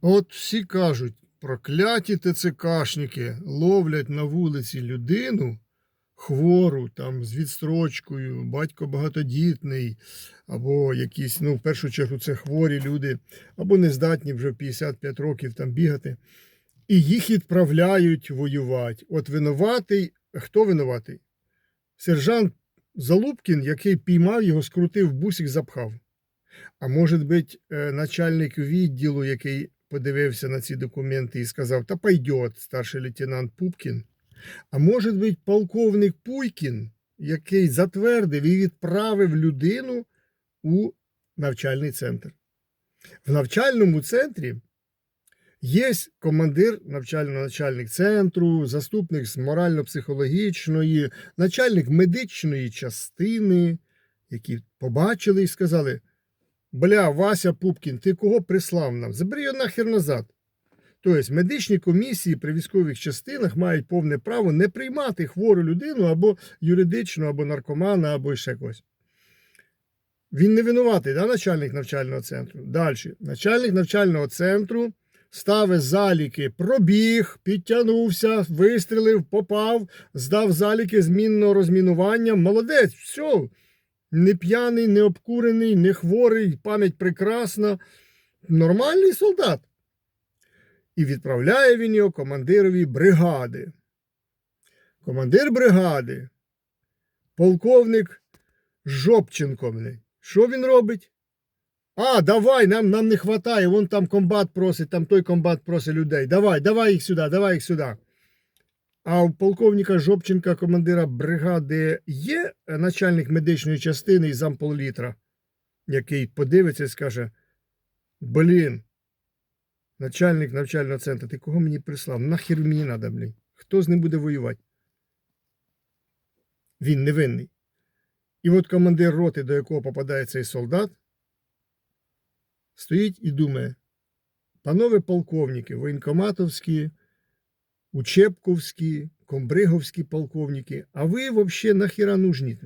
От всі кажуть, прокляті ТЦКшники ловлять на вулиці людину хвору, там з відстрочкою, батько багатодітний, або якісь, ну, в першу чергу, це хворі люди, або нездатні вже в 55 років там бігати. І їх відправляють воювати. От винуватий, хто винуватий? Сержант Залубкін, який піймав його, скрутив бусик, запхав. А може бути, е, начальник відділу, який подивився на ці документи і сказав, та пойдет старший лейтенант Пупкін. А може бути, полковник Пуйкін, який затвердив і відправив людину у навчальний центр. В навчальному центрі є командир навчально-начальник центру, заступник з морально-психологічної, начальник медичної частини, які побачили і сказали: Бля, Вася Пупкін, ти кого прислав нам? Забери його нахер назад. Тобто медичні комісії при військових частинах мають повне право не приймати хвору людину або юридичну, або наркомана, або ще когось. Він не винуватий, да, начальник навчального центру. Далі. Начальник навчального центру ставить заліки, пробіг, підтягнувся, вистрілив, попав, здав заліки змінного розмінування. Молодець, все. Не п'яний, не обкурений, не хворий, пам'ять прекрасна. Нормальний солдат. І відправляє він його командирові бригади. Командир бригади, полковник Жопченко. Що він робить? А, давай, нам, нам не вистачає. Вон там комбат просить, там той комбат просить людей. Давай, давай їх сюди, давай їх сюди. А у полковника Жопченка, командира бригади, є начальник медичної частини і замполлітра, який подивиться і скаже: Блін, начальник навчального центру, ти кого мені прислав? Нахер мені треба, блін. Хто з ним буде воювати? Він невинний. І от командир роти, до якого попадає цей солдат, стоїть і думає: панове полковники, воєнкоматовські, учебковські, комбриговські полковники, а ви взагалі нахіра нужні?